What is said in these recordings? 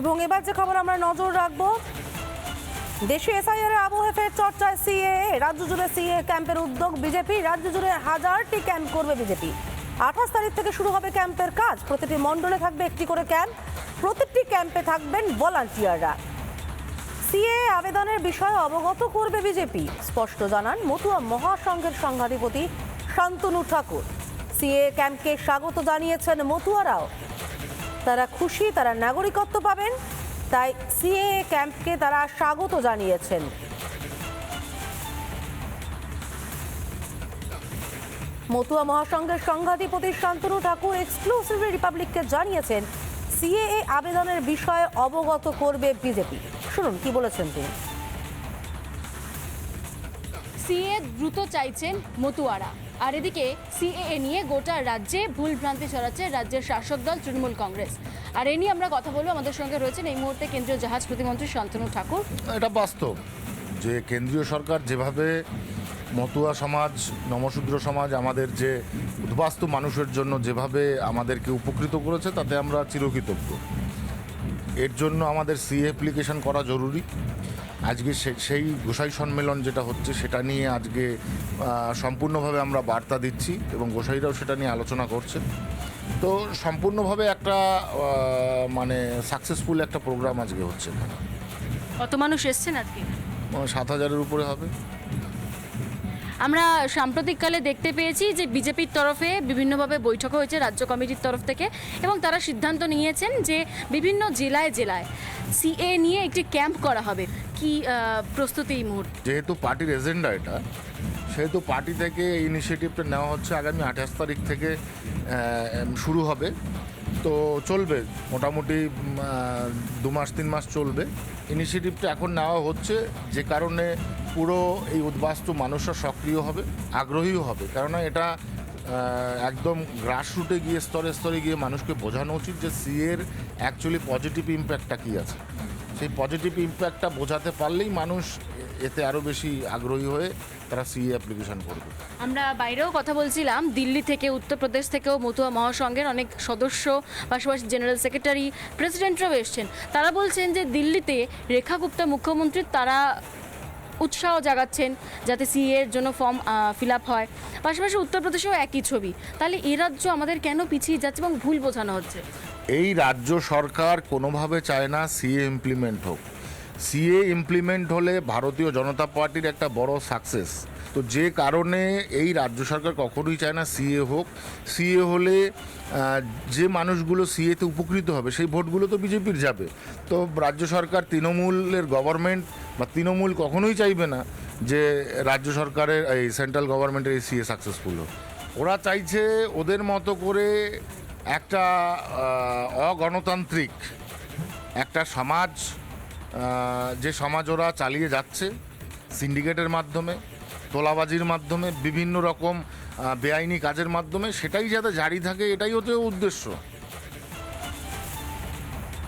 এবং এবার যে খবর আমরা নজর রাখব, দেশে এসআইআর আবহে ফের চর্চায় সিএ রাজ্য জুড়ে সিএ ক্যাম্পের উদ্যোগ বিজেপি রাজ্য জুড়ে হাজারটি ক্যাম্প করবে বিজেপি আঠাশ তারিখ থেকে শুরু হবে ক্যাম্পের কাজ, প্রতিটি মণ্ডলে থাকবে একটি করে ক্যাম্প, প্রতিটি ক্যাম্পে থাকবেন ভলান্টিয়াররা। সিএ আবেদনের বিষয়ে অবগত করবে বিজেপি স্পষ্ট জানান মতুয়া মহাসংঘের সংঘাধিপতি শান্তনু ঠাকুর। সিএ ক্যাম্পকে স্বাগত জানিয়েছেন মতুয়ারাও। তারা খুশি, তারা নাগরিকত্ব পাবেন, তাই সিএ ক্যাম্পকে তারা স্বাগত জানিয়েছেন। মতুয়া মহাসংঘের সংঘাধিপতি শান্তনু ঠাকুর এক্সক্লুসিভলি রিপাবলিককে জানিয়েছেন, সিএএ আবেদনের বিষয়ে অবগত করবে বিজেপি। শুনুন, কি বলেছেন তিনি। সিএ দ্রুত চাইছেন মতুয়ারা। আর এদিকে সিএএ নিয়ে গোটা রাজ্যে ভুল ভ্রান্তি ছড়াচ্ছে রাজ্যের শাসক দল তৃণমূল কংগ্রেস। আর এ নিয়ে আমরা কথা বলব। আমাদের সঙ্গে রয়েছেন এই মুহূর্তে কেন্দ্রীয় জাহাজ প্রতিমন্ত্রী শান্তনু ঠাকুর। এটা বাস্তব যে কেন্দ্রীয় সরকার যেভাবে মতুয়া সমাজ, নমশূদ্র সমাজ, আমাদের যে উদ্বাস্তু মানুষের জন্য যেভাবে আমাদেরকে উপকৃত করেছে, তাতে আমরা চিরকৃতজ্ঞ। এর জন্য আমাদের সি অ্যাপ্লিকেশন করা জরুরি। আজকে সে- সেই গোসাই সম্মেলন যেটা হচ্ছে সেটা নিয়ে আজকে সম্পূর্ণভাবে আমরা বার্তা দিচ্ছি এবং গোসাইরাও সেটা নিয়ে আলোচনা করছে। তো সম্পূর্ণভাবে একটা মানে সাকসেসফুল একটা প্রোগ্রাম আজকে হচ্ছে কত মানুষ এসছেন আজকে? সাত হাজারের উপরে হবে। আমরা সাম্প্রতিককালে দেখতে পেয়েছি যে বিজেপির তরফে বিভিন্নভাবে বৈঠক হয়েছে রাজ্য কমিটির তরফ থেকে এবং তারা সিদ্ধান্ত নিয়েছেন যে বিভিন্ন জেলায় জেলায় সিএ নিয়ে একটি ক্যাম্প করা হবে। কি প্রস্তুতি এই মুহূর্তে? যেহেতু পার্টির এজেন্ডা এটা, সেহেতু পার্টি থেকে ইনিশিয়েটিভটা নেওয়া হচ্ছে আগামী আঠাশ তারিখ থেকে শুরু হবে। তো চলবে, মোটামুটি দু মাস, তিন মাস চলবে। ইনিশিয়েটিভটা এখন নেওয়া হচ্ছে, যে কারণে পুরো এই উদ্বাস্তু মানুষরা সক্রিয় হবে, আগ্রহীও হবে। কেননা এটা একদম গ্রাসরুটে গিয়ে, স্তরে স্তরে গিয়ে মানুষকে বোঝানো উচিত যে সিএর অ্যাকচুয়ালি পজিটিভ ইম্প্যাক্টটা কী আছে। সেই পজিটিভ ইম্প্যাক্টটা বোঝাতে পারলেই মানুষ এতে আরও বেশি আগ্রহী হয়ে তারা সিএ অ্যাপ্লিকেশন করবে। আমরা বাইরেও কথা বলছিলাম, দিল্লি থেকে, উত্তরপ্রদেশ থেকেও মতুয়া মহাসংঘের অনেক সদস্য, পাশাপাশি জেনারেল সেক্রেটারি প্রেসিডেন্টরাও এসছেন। তারা বলছেন যে দিল্লিতে রেখা গুপ্তা মুখ্যমন্ত্রী, তারা উৎসাহ জাগাচ্ছেন যাতে সিএ এর জন্য ফর্ম ফিল আপ হয়। পাশাপাশি উত্তরপ্রদেশেও একই ছবি। তাহলে এ রাজ্য আমাদের কেন পিছিয়ে যাচ্ছে এবং ভুল বোঝানো হচ্ছে? এই রাজ্য সরকার কোনোভাবে চায় না সিএ ইমপ্লিমেন্ট হোক। সিএ ইমপ্লিমেন্ট হলে ভারতীয় জনতা পার্টির একটা বড় সাকসেস তো যে কারণে এই রাজ্য সরকার কখনোই চায় না সিএ হোক। সিএ হলে যে মানুষগুলো সিএতে উপকৃত হবে, সেই ভোটগুলো তো বিজেপির যাবে। তো রাজ্য সরকার তৃণমূলের গভর্নমেন্ট বা তৃণমূল কখনোই চাইবে না যে রাজ্য সরকারের এই সেন্ট্রাল গভর্নমেন্টের এই সিএ সাকসেসফুল হোক। ওরা চাইছে ওদের মতো করে একটা অগণতান্ত্রিক একটা সমাজ যে সমাজ ওরা চালিয়ে যাচ্ছে সিন্ডিকেটের মাধ্যমে, তোলাবাজির মাধ্যমে, বিভিন্ন রকম বেআইনি কাজের মাধ্যমে, সেটাই যাতে জারি থাকে, এটাই হতে উদ্দেশ্য।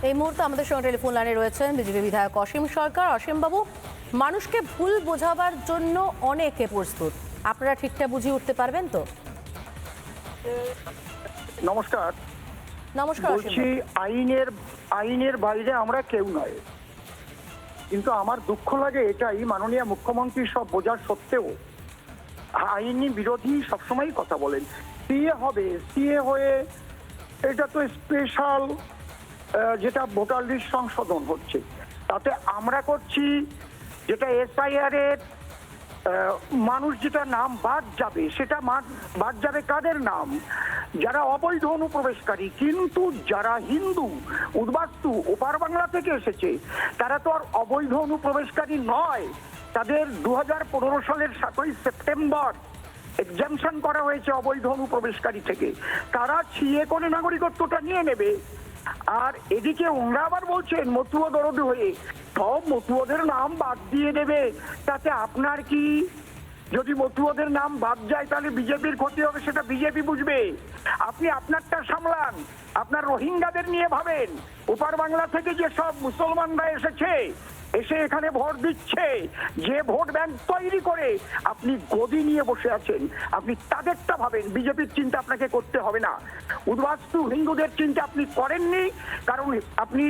এই মুহূর্তে আমাদের সঙ্গে টেলিফোন লাইনে রয়েছেন বিজেপি বিধায়ক অসীম সরকার। অসীম বাবু মানুষকে ভুল বোঝাবার জন্য অনেকে প্রস্তুত। আপনারা ঠিকঠাক বুঝিয়ে উঠতে পারবেন তো? নমস্কার। নমস্কার বলছি আইনের আইনের বাইরে আমরা কেউ নয়। কিন্তু আমার দুঃখ লাগে এটাই মাননীয় মুখ্যমন্ত্রী সব বোঝার সত্ত্বেও আইনি বিরোধী সবসময় কথা বলেন। সিএ হবে সিএ হয়ে এটা তো স্পেশাল যেটা ভোটার লিস্ট সংশোধন হচ্ছে। তাতে আমরা করছি যেটা এসআইআর এর মানুষ যেটা নাম বাদ যাবে, সেটা বাদ যাবে কাদের নাম? যারা অবৈধ অনুপ্রবেশকারী, কিন্তু যারা হিন্দু, উদ্বাস্তু ওপার বাংলা থেকে এসেছে, তারা তো আর অবৈধ অনুপ্রবেশকারী নয়। তাদের দু হাজার পনেরো সালের সাতই সেপ্টেম্বর এক্সামশন করা হয়েছে অবৈধ অনুপ্রবেশকারী থেকে। তারা ছিয়ে করে নাগরিকত্বটা নিয়ে নেবে। আর এদিকে ওরা আবার বলছেন, মতুয়া দরদ হয়ে। সব মতুয়াদের নাম বাদ দিয়ে দেবে। তাতে আপনার কি? যদি মতুয়াদের নাম বাদ যায়, তাহলে বিজেপির ক্ষতি হবে, সেটা বিজেপি বুঝবে। আপনি আপনারটা সামলান। আপনার রোহিঙ্গাদের নিয়ে ভাবেন। ওপার বাংলা থেকে যে সব মুসলমানরা এসেছে এসে এখানে ভোট দিচ্ছে। যে ভোট ব্যাংক তৈরি করে আপনি গদি নিয়ে বসে আছেন আপনি তাদেরটা ভাবেন বিজেপির চিন্তা আপনাকে করতে হবে না। উদ্বাস্তু হিন্দুদের চিন্তা আপনি করেননি কারণ আপনি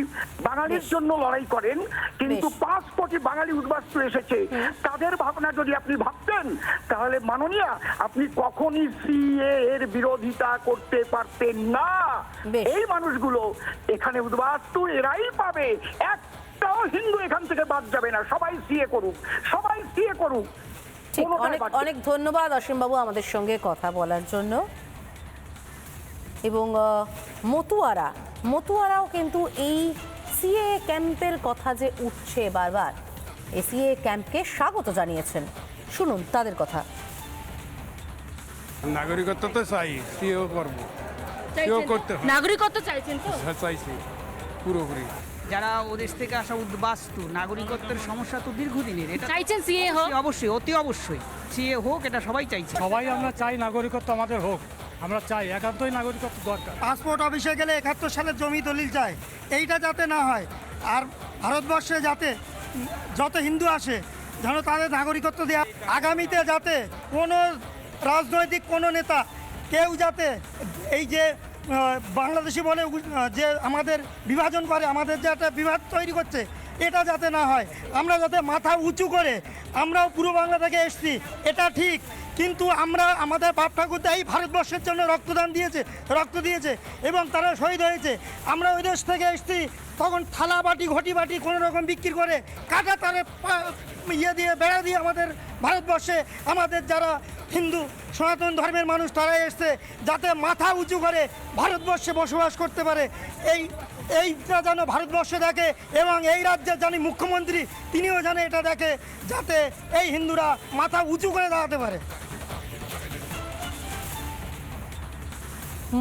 বাঙালির জন্য লড়াই করেন কিন্তু পাঁচ কোটি বাঙালি উদ্বাস্তু এসেছে। তাদের ভাবনা যদি আপনি ভাবতেন তাহলে মাননীয়া আপনি কখনই সিএ এর বিরোধিতা করতে পারতেন না। এই মানুষগুলো এখানে উদ্বাস্তু এরাই পাবে। একটাও হিন্দু এখান থেকে বাদ যাবে না। সবাই সিএ করুক সবাই সিএ করুক। ঠিক অনেক। অনেক ধন্যবাদ অসীমবাবু আমাদের সঙ্গে কথা বলার জন্য। এবং মতুয়ারা মতুয়ারাও কিন্তু এই সিএ ক্যাম্পের কথা যে উঠছে বারবার এই সিএ ক্যাম্পকে স্বাগত জানিয়েছেন। শুনুন তাদের কথা। নাগরিকত্ব তো চাই সিও করব। সিও করতে নাগরিকত্ব চাইছেন তো? হ্যাঁ, চাইছি। পুরোপুরি। যারা ওদেশ থেকে আসা উদ্বাস্তু নাগরিকত্বের সমস্যা তো দীর্ঘদিনের এটা চাইছেন সিএ হোক? অবশ্যই অতি অবশ্যই। সিএ হোক এটা সবাই চাইছে। সবাই আমরা চাই নাগরিকত্ব আমাদের হোক আমরা চাই একান্তই নাগরিকত্ব দরকার। পাসপোর্ট অফিসে গেলে একাত্তর সালের জমি দলিল চাই এইটা যাতে না হয় আর ভারতবর্ষে যাতে যত হিন্দু আসে যেন তাদের নাগরিকত্ব দেওয়া আগামীতে যাতে কোনো রাজনৈতিক কোনো নেতা কেউ যাতে এই যে বাংলাদেশি বলে যে আমাদের বিভাজন করে আমাদের যে একটা বিভাগ তৈরি করছে এটা যাতে না হয়। আমরা যাতে মাথা উঁচু করে আমরাও পূর্ব বাংলা থেকে এসছি, এটা ঠিক। কিন্তু আমরা আমাদের বাপ ঠাকুরদা এই ভারতবর্ষের জন্য রক্তদান দিয়েছে, রক্ত দিয়েছে এবং তারা শহীদ হয়েছে। আমরা ওই দেশ থেকে এসছি, তখন থালা বাটি, ঘটি বাটি কোনো রকম বিক্রি করে কাটা তারে ইয়ে দিয়ে, বেড়া দিয়ে আমাদের ভারতবর্ষে আমাদের যারা হিন্দু, সনাতন ধর্মের মানুষ তারা এসছে, যাতে মাথা উঁচু করে ভারতবর্ষে বসবাস করতে পারে। এই এইটা যেন ভারতবর্ষে দেখে এবং এই রাজ্যের জানি মুখ্যমন্ত্রী তিনিও যেন এটা দেখে যাতে এই হিন্দুরা মাথা উঁচু করে দাঁড়াতে পারে।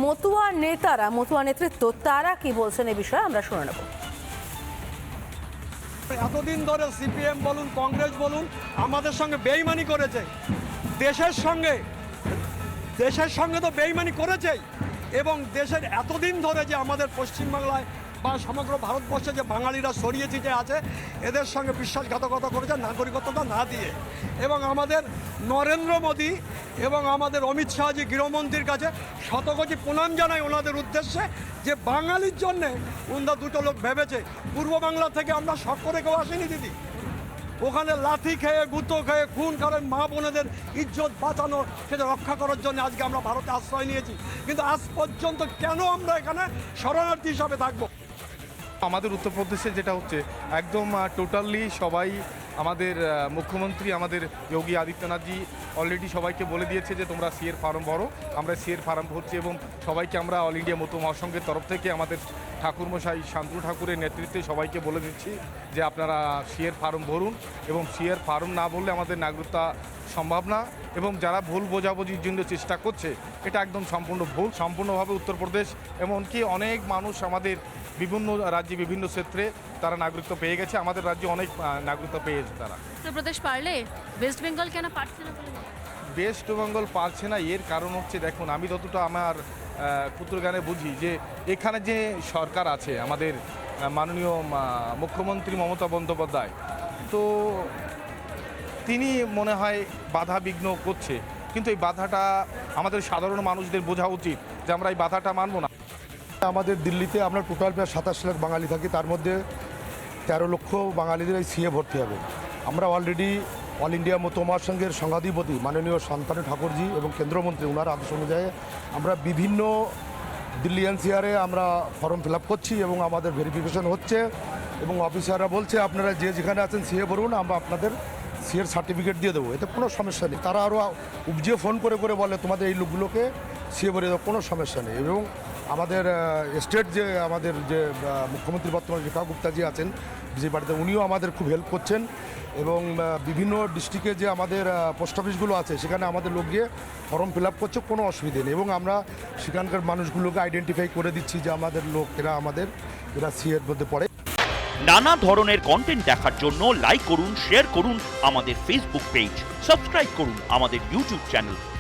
মতুয়া নেতারা মতুয়া নেতৃত্ব তারা কি বলছেন এই বিষয়ে আমরা শুনে নেব। এতদিন ধরে সিপিএম বলুন কংগ্রেস বলুন আমাদের সঙ্গে বেইমানি করেছে। দেশের সঙ্গে দেশের সঙ্গে তো বেইমানি করেছেই। এবং দেশের এতদিন ধরে যে আমাদের পশ্চিমবাংলায় বা সমগ্র ভারতবর্ষে যে বাঙালিরা ছড়িয়ে ছিটে আছে, এদের সঙ্গে বিশ্বাসঘাতকতা করেছে নাগরিকত্বটা না দিয়ে। এবং আমাদের নরেন্দ্র মোদী এবং আমাদের অমিত শাহজি গৃহমন্ত্রীর কাছে শতকোটি প্রণাম জানাই ওনাদের উদ্দেশ্যে যে বাঙালির জন্যে উন্দা দুটো লোক ভেবেছে, পূর্ব বাংলা থেকে আমরা শখ করে কেউ আসেনি, দিদি? ওখানে লাথি খেয়ে, গুঁতো খেয়ে, খুন করে মা বোনেদের ইজ্জত বাঁচানো, সেটা রক্ষা করার জন্য আজকে আমরা ভারতে আশ্রয় নিয়েছি। কিন্তু আজ পর্যন্ত কেন আমরা এখানে শরণার্থী হিসাবে থাকব? আমাদের উত্তরপ্রদেশে যেটা হচ্ছে, একদম টোটালি সবাই আমাদের মুখ্যমন্ত্রী, আমাদের যোগী আদিত্যনাথজি অলরেডি সবাইকে বলে দিয়েছে যে তোমরা সিএর ফার্ম ভরো। আমরা সিএর ফার্ম ভরছি এবং সবাইকে আমরা অল ইন্ডিয়া মতো মহাসংঘের তরফ থেকে আমাদের ঠাকুরমশাই শান্তনু ঠাকুরের নেতৃত্বে সবাইকে বলে দিচ্ছি যে আপনারা সিএর ফার্ম ভরুন এবং সিএর ফার্ম না ভরলে আমাদের নাগরিকতা সম্ভব না এবং যারা ভুল বোঝাবুঝির জন্য চেষ্টা করছে, এটা একদম সম্পূর্ণ ভুল, সম্পূর্ণভাবে উত্তরপ্রদেশ। এমনকি অনেক মানুষ আমাদের বিভিন্ন রাজ্যে বিভিন্ন ক্ষেত্রে তারা নাগরিকত্ব পেয়ে গেছে। আমাদের রাজ্যে অনেক নাগরিকত্ব পেয়েছে তারা। উত্তরপ্রদেশ পারলে ওয়েস্ট বেঙ্গল কেন পারছে না ওয়েস্ট বেঙ্গল পারছে না এর কারণ হচ্ছে দেখুন আমি যতটা আমার পুত্রগানে বুঝি যে এখানে যে সরকার আছে আমাদের মাননীয় মুখ্যমন্ত্রী মমতা বন্দ্যোপাধ্যায় তো তিনি মনে হয় বাধা বিঘ্ন করছে। কিন্তু এই বাধাটা আমাদের সাধারণ মানুষদের বোঝা উচিত যে আমরা এই বাধাটা মানব না। আমাদের দিল্লিতে আমরা টোটাল প্রায় সাতাশ লাখ বাঙালি থাকি, তার মধ্যে তেরো লক্ষ বাঙালিদের এই সিএ ভর্তি হবে। আমরা অলরেডি অল ইন্ডিয়া মতো মহাসংঘের সংঘাধিপতি মাননীয় শান্তানু ঠাকুরজি এবং কেন্দ্রমন্ত্রী ওনার আদেশ অনুযায়ী আমরা বিভিন্ন দিল্লি এনসিআরে আমরা ফর্ম ফিল করছি এবং আমাদের ভেরিফিকেশন হচ্ছে এবং অফিসাররা বলছে, আপনারা যে যেখানে আছেন সিএ ভরুন আমরা আপনাদের সিএর সার্টিফিকেট দিয়ে দেবো, এতে কোনো সমস্যা নেই। তারা আরও উপজিয়ে ফোন করে করে বলে তোমাদের এই লোকগুলোকে সিএ ভরে দেবো, কোনো সমস্যা নেই। এবং আমাদের স্টেট যে আমাদের যে মুখ্যমন্ত্রী বর্তমান রেখা গুপ্তাজি আছেন, বিজেপি পার্টিতে উনিও আমাদের খুব হেল্প করছেন এবং বিভিন্ন ডিস্ট্রিক্টে যে আমাদের পোস্ট অফিসগুলো আছে, সেখানে আমাদের লোক গিয়ে ফর্ম ফিল আপ করছে, কোনো অসুবিধে নেই এবং আমরা সেখানকার মানুষগুলোকে আইডেন্টিফাই করে দিচ্ছি যে আমাদের লোক, এরা আমাদের, এরা সিএর মধ্যে পড়ে। নানা ধরনের কন্টেন্ট দেখার জন্য লাইক করুন শেয়ার করুন আমাদের ফেসবুক পেজ সাবস্ক্রাইব করুন আমাদের ইউটিউব চ্যানেল